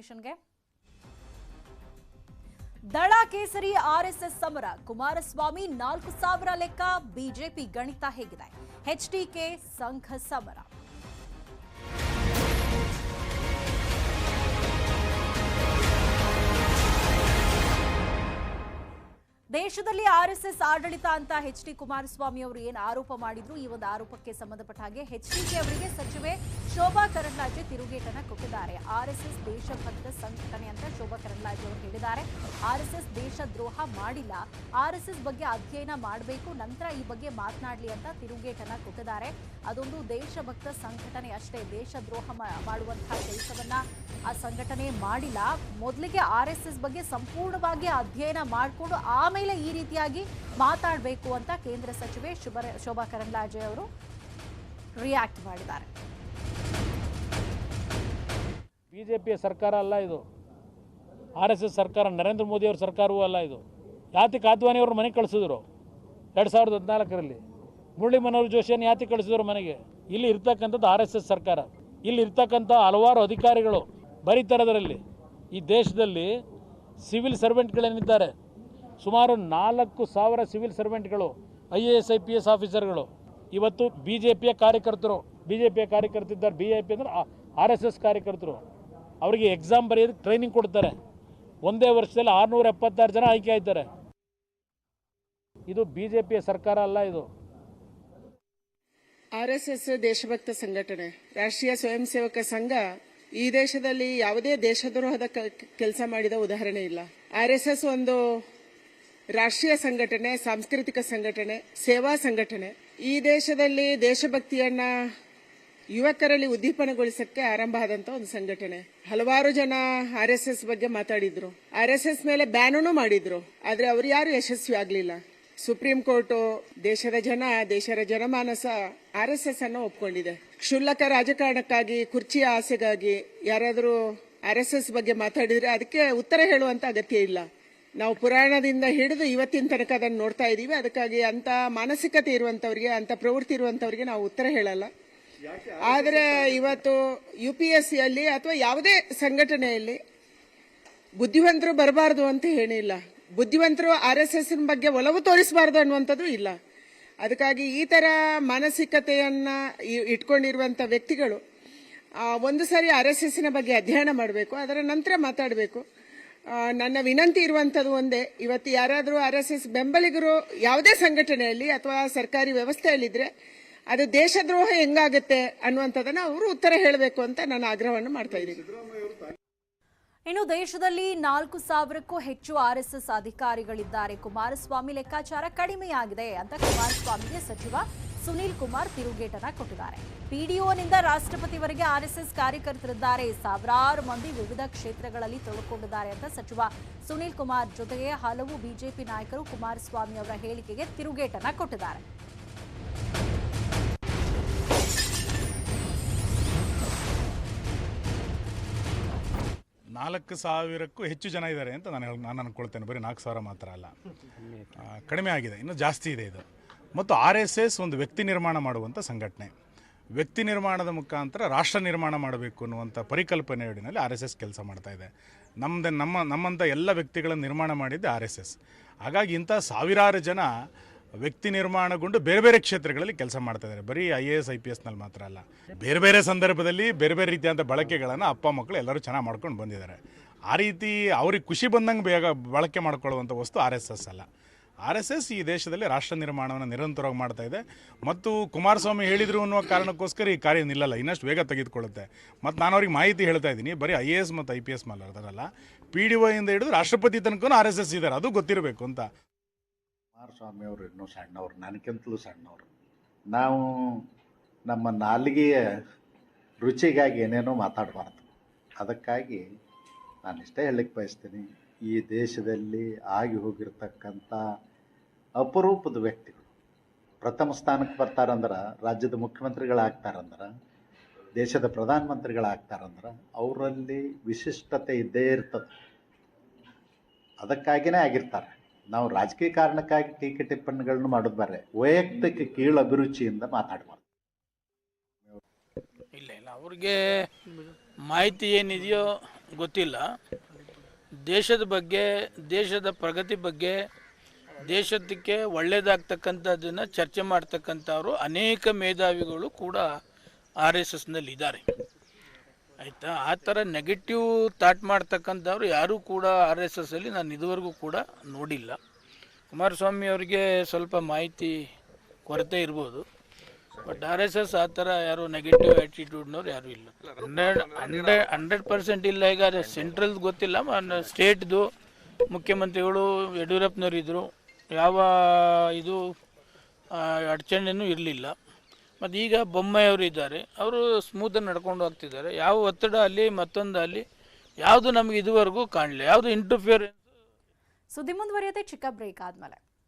ಇನ್ಫಾರ್ಮೇಶನ್ಗೆ ದಳ ಕೇಸರಿ ಆರ್ಎಸ್ಎಸ್ ಸಮರ ಕುಮಾರಸ್ವಾಮಿ ನಾಲ್ಕು ಸಾವಿರ ಲೆಕ್ಕ ಬಿಜೆಪಿ ಗಣಿತ ಹೇಗಿದೆ ಎಚ್ಡಿಕೆ ಸಂಘ ಸಮರ ದೇಶದಲ್ಲಿ ಆರ್ಎಸ್ಎಸ್ ಆಡಳಿತ ಅಂತ ಎಚ್ ಡಿ ಕುಮಾರಸ್ವಾಮಿ ಅವರು ಏನು ಆರೋಪ ಮಾಡಿದ್ರು, ಈ ಒಂದು ಆರೋಪಕ್ಕೆ ಸಂಬಂಧಪಟ್ಟ ಹಾಗೆ ಎಚ್ ಡಿ ಕೆ ಅವರಿಗೆ ಸಚಿವೆ ಶೋಭಾ ಕರಂದ್ಲಾಜೆ ತಿರುಗೇಟನ್ನ ಕೊಟ್ಟಿದ್ದಾರೆ. ಆರ್ಎಸ್ಎಸ್ ದೇಶಭಕ್ತ ಸಂಘಟನೆ ಅಂತ ಶೋಭಾ ಕರಂದ್ಲಾಜೆ ಅವರು ಹೇಳಿದ್ದಾರೆ. ಆರ್ಎಸ್ಎಸ್ ದೇಶ ದ್ರೋಹ ಮಾಡಿಲ್ಲ. ಆರ್ಎಸ್ಎಸ್ ಬಗ್ಗೆ ಅಧ್ಯಯನ ಮಾಡಬೇಕು, ನಂತರ ಈ ಬಗ್ಗೆ ಮಾತನಾಡಲಿ ಅಂತ ತಿರುಗೇಟನ್ನ ಕೊಟ್ಟಿದ್ದಾರೆ. ಅದೊಂದು ದೇಶಭಕ್ತ ಸಂಘಟನೆ ಅಷ್ಟೇ ದೇಶ ದ್ರೋಹ ಮಾಡುವಂತಹ ಕೆಲಸವನ್ನ ಆ ಸಂಘಟನೆ ಮಾಡಿಲ್ಲ. ಮೊದಲಿಗೆ ಆರ್ ಎಸ್ ಎಸ್ ಬಗ್ಗೆ ಸಂಪೂರ್ಣವಾಗಿ ಅಧ್ಯಯನ ಮಾಡಿಕೊಂಡು ಆಮೇಲೆ ಈ ರೀತಿಯಾಗಿ ಮಾತಾಡಬೇಕು ಅಂತ ಕೇಂದ್ರ ಸಚಿವೆ ಶುಭ ಶೋಭಾ ಕರಂದ್ಲಾಜೆ ಅವರು ರಿಯಾಕ್ಟ್ ಮಾಡಿದ್ದಾರೆ. ಬಿಜೆಪಿಯ ಸರ್ಕಾರ ಅಲ್ಲ ಇದು. ಆರ್ ಎಸ್ ಎಸ್ ಸರ್ಕಾರ, ನರೇಂದ್ರ ಮೋದಿಯವ್ರ ಸರ್ಕಾರವೂ ಅಲ್ಲ ಇದು. ಯಾತಿ ಕಾದ್ವಾನಿ ಅವ್ರ ಮನೆಗೆ ಕಳಿಸಿದ್ರು ಎರಡು ಸಾವಿರದ ಹದಿನಾಲ್ಕರಲ್ಲಿ. ಮುರಳಿ ಮನೋಹರ್ ಜೋಶಿಯನ್ನು ಯಾತಿ ಕಳಿಸಿದ್ರು ಮನೆಗೆ. ಇಲ್ಲಿ ಇರ್ತಕ್ಕಂಥದ್ದು ಆರ್ ಎಸ್ ಎಸ್ ಸರ್ಕಾರ. ಇಲ್ಲಿ ಇರ್ತಕ್ಕಂಥ ಹಲವಾರು ಅಧಿಕಾರಿಗಳು ಬರೀತಾರದರಲ್ಲಿ ಈ ದೇಶದಲ್ಲಿ ಸಿವಿಲ್ ಸರ್ವೆಂಟ್ಗಳೇನಿದ್ದಾರೆ? ಸುಮಾರು ನಾಲ್ಕು ಸಾವಿರ civil ಸರ್ವೆಂಟ್ಗಳು, I A S, I P S ಆಫೀಸರ್ಗಳು. ಇವತ್ತು ಬಿ ಜೆ ಪಿಯ ಕಾರ್ಯಕರ್ತರು ಬಿ ಜೆ ಪಿಯ ಕಾರ್ಯಕರ್ತಿದ್ದಾರೆ ಬಿ ಜೆ ಪಿ ಅಂದರೆ ಆರ್ ಎಸ್ ಎಸ್ ಕಾರ್ಯಕರ್ತರು. ಅವರಿಗೆ ಎಕ್ಸಾಮ್ ಬರೆಯೋದಕ್ಕೆ ಟ್ರೈನಿಂಗ್ ಕೊಡ್ತಾರೆ. ಒಂದೇ ವರ್ಷದಲ್ಲಿ ಆರುನೂರ ಎಪ್ಪತ್ತಾರು ಜನ ಆಯ್ಕೆ ಆಯ್ತಾರೆ. ಇದು ಬಿ ಜೆ ಪಿಯ ಸರ್ಕಾರ ಅಲ್ಲ ಇದು. ಆರ್ಎಸ್ಎಸ್ ದೇಶಭಕ್ತ ಸಂಘಟನೆ, ರಾಷ್ಟ್ರೀಯ ಸ್ವಯಂ ಸೇವಕ ಸಂಘ ಈ ದೇಶದಲ್ಲಿ ಯಾವುದೇ ದೇಶದ್ರೋಹದ ಕೆಲಸ ಮಾಡಿದ ಉದಾಹರಣೆ ಇಲ್ಲ. ಆರ್ಎಸ್ಎಸ್ ಒಂದು ರಾಷ್ಟ್ರೀಯ ಸಂಘಟನೆ, ಸಾಂಸ್ಕೃತಿಕ ಸಂಘಟನೆ, ಸೇವಾ ಸಂಘಟನೆ. ಈ ದೇಶದಲ್ಲಿ ದೇಶಭಕ್ತಿಯನ್ನ ಯುವಕರಲ್ಲಿ ಉದ್ದೀಪನಗೊಳಿಸಕ್ಕೆ ಆರಂಭ ಆದಂತ ಒಂದು ಸಂಘಟನೆ. ಹಲವಾರು ಜನ ಆರ್ ಎಸ್ ಎಸ್ ಬಗ್ಗೆ ಮಾತಾಡಿದ್ರು. ಆರ್ ಎಸ್ ಎಸ್ ಮೇಲೆ ಬ್ಯಾನೂ ಮಾಡಿದ್ರು. ಆದ್ರೆ ಅವ್ರು ಯಾರು ಯಶಸ್ವಿ ಆಗ್ಲಿಲ್ಲ. ಸುಪ್ರೀಂ ಕೋರ್ಟ್ ದೇಶದ ಜನ, ದೇಶದ ಜನಮಾನಸ ಆರ್ ಎಸ್ ಎಸ್ ಅನ್ನು ಒಪ್ಕೊಂಡಿದೆ. ಕ್ಷುಲ್ಲಕ ರಾಜಕಾರಣಕ್ಕಾಗಿ, ಕುರ್ಚಿಯ ಆಸೆಗಾಗಿ ಯಾರಾದರೂ ಆರ್ ಎಸ್ ಎಸ್ ಬಗ್ಗೆ ಮಾತಾಡಿದರೆ ಅದಕ್ಕೆ ಉತ್ತರ ಹೇಳುವಂಥ ಅಗತ್ಯ ಇಲ್ಲ. ನಾವು ಪುರಾಣದಿಂದ ಹಿಡಿದು ಇವತ್ತಿನ ತನಕ ಅದನ್ನು ನೋಡ್ತಾ ಇದ್ದೀವಿ. ಅದಕ್ಕಾಗಿ ಅಂಥ ಮಾನಸಿಕತೆ ಇರುವಂಥವ್ರಿಗೆ, ಅಂಥ ಪ್ರವೃತ್ತಿ ಇರುವಂಥವ್ರಿಗೆ ನಾವು ಉತ್ತರ ಹೇಳಲ್ಲ. ಆದರೆ ಇವತ್ತು ಯು ಪಿ ಎಸ್ ಸಿಯಲ್ಲಿ ಅಥವಾ ಯಾವುದೇ ಸಂಘಟನೆಯಲ್ಲಿ ಬುದ್ಧಿವಂತರು ಬರಬಾರ್ದು ಅಂತ ಏನಿಲ್ಲ. ಬುದ್ಧಿವಂತರು ಆರ್ ಎಸ್ ಬಗ್ಗೆ ಒಲವು ತೋರಿಸಬಾರ್ದು ಅನ್ನುವಂಥದ್ದು ಇಲ್ಲ. ಅದಕ್ಕಾಗಿ ಈ ಥರ ಮಾನಸಿಕತೆಯನ್ನು ಇಟ್ಕೊಂಡಿರುವಂಥ ವ್ಯಕ್ತಿಗಳು ಒಂದು ಸಾರಿ ಆರ್ ಎಸ್ ಎಸ್ನ ಬಗ್ಗೆ ಅಧ್ಯಯನ ಮಾಡಬೇಕು, ಅದರ ನಂತರ ಮಾತಾಡಬೇಕು. ನನ್ನ ವಿನಂತಿ ಇರುವಂಥದ್ದು ಒಂದೇ, ಇವತ್ತು ಯಾರಾದರೂ ಆರ್ ಎಸ್ ಎಸ್ ಬೆಂಬಲಿಗರು ಯಾವುದೇ ಸಂಘಟನೆಯಲ್ಲಿ ಅಥವಾ ಸರ್ಕಾರಿ ವ್ಯವಸ್ಥೆಯಲ್ಲಿದ್ದರೆ ಅದು ದೇಶದ್ರೋಹ ಹೆಂಗಾಗುತ್ತೆ ಅನ್ನುವಂಥದ್ದನ್ನು ಅವರು ಉತ್ತರ ಹೇಳಬೇಕು ಅಂತ ನಾನು ಆಗ್ರಹವನ್ನು ಮಾಡ್ತಾ ಇದ್ದೀನಿ. ಇನ್ನು ದೇಶದಲ್ಲಿ ನಾಲ್ಕು ಸಾವಿರಕ್ಕೂ ಹೆಚ್ಚು ಆರ್ಎಸ್ಎಸ್ ಅಧಿಕಾರಿಗಳಿದ್ದಾರೆ. ಕುಮಾರಸ್ವಾಮಿ ಲೆಕ್ಕಾಚಾರ ಕಡಿಮೆಯಾಗಿದೆ ಅಂತ ಕುಮಾರಸ್ವಾಮಿಗೆ ಸಚಿವ ಸುನೀಲ್ ಕುಮಾರ್ ತಿರುಗೇಟನ ಕೊಟ್ಟಿದ್ದಾರೆ. ಪಿಡಿಒನಿಂದ ರಾಷ್ಟ್ರಪತಿವರೆಗೆ ಆರ್ಎಸ್ಎಸ್ ಕಾರ್ಯಕರ್ತರಿದ್ದಾರೆ. ಸಾವಿರಾರು ಮಂದಿ ವಿವಿಧ ಕ್ಷೇತ್ರಗಳಲ್ಲಿ ತೊಡಕೊಂಡಿದ್ದಾರೆ ಅಂತ ಸಚಿವ ಸುನೀಲ್ ಕುಮಾರ್. ಜೊತೆಗೆ ಹಲವು ಬಿಜೆಪಿ ನಾಯಕರು ಕುಮಾರಸ್ವಾಮಿ ಅವರ ಹೇಳಿಕೆಗೆ ತಿರುಗೇಟನ ಕೊಟ್ಟಿದ್ದಾರೆ. ನಾಲ್ಕು ಸಾವಿರಕ್ಕೂ ಹೆಚ್ಚು ಜನ ಇದ್ದಾರೆ ಅಂತ ನಾನು ನಾನು ಅನ್ಕೊಳ್ತೇನೆ. ಬರೀ ನಾಲ್ಕು ಸಾವಿರ ಮಾತ್ರ ಅಲ್ಲ. ಕಡಿಮೆ ಆಗಿದೆ. ಇನ್ನೂ ಜಾಸ್ತಿ ಇದೆ ಇದು. ಮತ್ತು ಆರ್ ಎಸ್ ಎಸ್ ಒಂದು ವ್ಯಕ್ತಿ ನಿರ್ಮಾಣ ಮಾಡುವಂಥ ಸಂಘಟನೆ. ವ್ಯಕ್ತಿ ನಿರ್ಮಾಣದ ಮುಖಾಂತರ ರಾಷ್ಟ್ರ ನಿರ್ಮಾಣ ಮಾಡಬೇಕು ಅನ್ನುವಂಥ ಪರಿಕಲ್ಪನೆಯಡಿನಲ್ಲಿ ಆರ್ ಎಸ್ ಎಸ್ ಕೆಲಸ ಮಾಡ್ತಾ ಇದೆ. ನಮ್ಮದೇ ನಮ್ಮ ನಮ್ಮಂಥ ಎಲ್ಲ ವ್ಯಕ್ತಿಗಳನ್ನು ನಿರ್ಮಾಣ ಮಾಡಿದ್ದೆ ಆರ್ ಎಸ್ ಎಸ್. ಹಾಗಾಗಿ ಇಂಥ ಸಾವಿರಾರು ಜನ ವ್ಯಕ್ತಿ ನಿರ್ಮಾಣಗೊಂಡು ಬೇರೆ ಬೇರೆ ಕ್ಷೇತ್ರಗಳಲ್ಲಿ ಕೆಲಸ ಮಾಡ್ತಾ ಇದ್ದಾರೆ. ಬರೀ I A S I P ಎಸ್ನಲ್ಲಿ ಮಾತ್ರ ಅಲ್ಲ. ಬೇರೆ ಬೇರೆ ಸಂದರ್ಭದಲ್ಲಿ ಬೇರೆ ಬೇರೆ ರೀತಿಯಾದ ಬಳಕೆಗಳನ್ನು ಅಪ್ಪ ಮಕ್ಕಳು ಎಲ್ಲರೂ ಚೆನ್ನಾಗಿ ಮಾಡ್ಕೊಂಡು ಬಂದಿದ್ದಾರೆ. ಆ ರೀತಿ ಅವ್ರಿಗೆ ಖುಷಿ ಬಂದಂಗೆ ಬೇಗ ಬಳಕೆ ಮಾಡ್ಕೊಳ್ಳುವಂಥ ವಸ್ತು ಆರ್ ಎಸ್ ಎಸ್ ಅಲ್ಲ. ಆರ್ ಎಸ್ ಎಸ್ ಈ ದೇಶದಲ್ಲಿ ರಾಷ್ಟ್ರ ನಿರ್ಮಾಣವನ್ನು ನಿರಂತರವಾಗಿ ಮಾಡ್ತಾ ಇದೆ. ಮತ್ತು ಕುಮಾರಸ್ವಾಮಿ ಹೇಳಿದರು ಅನ್ನುವ ಕಾರಣಕ್ಕೋಸ್ಕರ ಈ ಕಾರ್ಯ ನಿಲ್ಲಲ್ಲ. ಇನ್ನಷ್ಟು ವೇಗ ತೆಗೆದುಕೊಳ್ಳುತ್ತೆ. ಮತ್ತು ನಾನು ಅವ್ರಿಗೆ ಮಾಹಿತಿ ಹೇಳ್ತಾ ಇದ್ದೀನಿ. ಬರೀ ಐ ಎ ಎಸ್ ಮತ್ತು ಐ ಪಿ ಎಸ್ ಮಾತಾಡ್ತಾರಲ್ಲ ಪಿ ಡಿ ಒಯಿಂದ ಹಿಡಿದು ರಾಷ್ಟ್ರಪತಿ ತನಕ ಆರ್ ಎಸ್ ಎಸ್ ಇದ್ದಾರೆ. ಅದು ಗೊತ್ತಿರಬೇಕು ಅಂತ. ಕುಮಾರಸ್ವಾಮಿ ಅವರು ಇನ್ನೂ ಸಣ್ಣವರು, ನನಗಿಂತಲೂ ಸಣ್ಣವರು. ನಾವು ನಮ್ಮ ನಾಲಿಗೆಯ ರುಚಿಗಾಗಿ ಏನೇನೋ ಮಾತಾಡಬಾರ್ದು. ಅದಕ್ಕಾಗಿ ನಾನು ಇಷ್ಟೇ ಹೇಳಕ್ಕೆ ಬಯಸ್ತೀನಿ, ಈ ದೇಶದಲ್ಲಿ ಆಗಿ ಹೋಗಿರ್ತಕ್ಕಂಥ ಅಪರೂಪದ ವ್ಯಕ್ತಿಗಳು. ಪ್ರಥಮ ಸ್ಥಾನಕ್ಕೆ ಬರ್ತಾರಂದ್ರೆ, ರಾಜ್ಯದ ಮುಖ್ಯಮಂತ್ರಿಗಳಾಗ್ತಾರಂದ್ರೆ, ದೇಶದ ಪ್ರಧಾನಮಂತ್ರಿಗಳಾಗ್ತಾರಂದ್ರೆ, ಅವರಲ್ಲಿ ವಿಶಿಷ್ಟತೆ ಇದ್ದೇ ಇರ್ತದೆ. ಅದಕ್ಕಾಗಿಯೇ ಆಗಿರ್ತಾರೆ. ನಾವು ರಾಜಕೀಯ ಕಾರಣಕ್ಕಾಗಿ ಟೀಕೆ ಟಿಪ್ಪಣಿಗಳನ್ನು ಮಾಡೋದು ಬರ್ರೆ ವೈಯಕ್ತಿಕ ಕೀಳು ಅಭಿರುಚಿಯಿಂದ ಮಾತಾಡಬಾರ್ದು. ಇಲ್ಲ ಇಲ್ಲ. ಅವ್ರಿಗೆ ಮಾಹಿತಿ ಏನಿದೆಯೋ ಗೊತ್ತಿಲ್ಲ. ದೇಶದ ಬಗ್ಗೆ, ದೇಶದ ಪ್ರಗತಿ ಬಗ್ಗೆ, ದೇಶಕ್ಕೆ ಒಳ್ಳೆಯದಾಗ್ತಕ್ಕಂಥದ್ದನ್ನು ಚರ್ಚೆ ಮಾಡ್ತಕ್ಕಂಥವ್ರು ಅನೇಕ ಮೇಧಾವಿಗಳು ಕೂಡ ಆರ್ ಎಸ್ ಎಸ್ನಲ್ಲಿ ಇದ್ದಾರೆ ಆಯಿತಾ? ಆ ಥರ ನೆಗೆಟಿವ್ ಥಾಟ್ ಮಾಡ್ತಕ್ಕಂಥವ್ರು ಯಾರೂ ಕೂಡ ಆರ್ ಎಸ್ ಎಸ್ ಅಲ್ಲಿ ನಾನು ಇದುವರೆಗೂ ಕೂಡ ನೋಡಿಲ್ಲ. ಕುಮಾರಸ್ವಾಮಿ ಅವರಿಗೆ ಸ್ವಲ್ಪ ಮಾಹಿತಿ ಕೊರತೆ ಇರ್ಬೋದು. ಬಟ್ ಆರ್ ಎಸ್ ಎಸ್ ಆ ಥರ ಯಾರು ನೆಗೆಟಿವ್ ಆ್ಯಟಿಟ್ಯೂಡ್ನವ್ರು ಯಾರೂ ಇಲ್ಲ. ಹಂಡ್ರೆಡ್ ಹಂಡ್ರೆಡ್ ಹಂಡ್ರೆಡ್ ಪರ್ಸೆಂಟ್ ಇಲ್ಲ ಈಗ ಸೆಂಟ್ರಲ್ ಗೊತ್ತಿಲ್ಲ ಸ್ಟೇಟ್ದು ಮುಖ್ಯಮಂತ್ರಿಗಳು ಯಡಿಯೂರಪ್ಪನವ್ರು ಇದ್ದರು ಯಾವ ಇದು ಅಡಚಣೆಯೂ ಇರಲಿಲ್ಲ. ಮತ್ತು ಈಗ ಬೊಮ್ಮೆಯವರು ಇದ್ದಾರೆ. ಅವರು ಸ್ಮೂತಾಗಿ ನಡ್ಕೊಂಡು ಹೋಗ್ತಿದ್ದಾರೆ. ಯಾವ ಒತ್ತಡ ಅಲ್ಲಿ, ಮತ್ತೊಂದು ಅಲ್ಲಿ, ಯಾವುದು ನಮಗೆ ಇದುವರೆಗೂ ಕಾಣಲಿಲ್ಲ. ಯಾವುದು ಇಂಟರ್ಫಿಯರ್ ಸುದ್ದಿ ಮುಂದುವರಿಯುತ್ತೆ, ಚಿಕ್ಕ ಬ್ರೇಕ್ ಆದ್ಮೇಲೆ.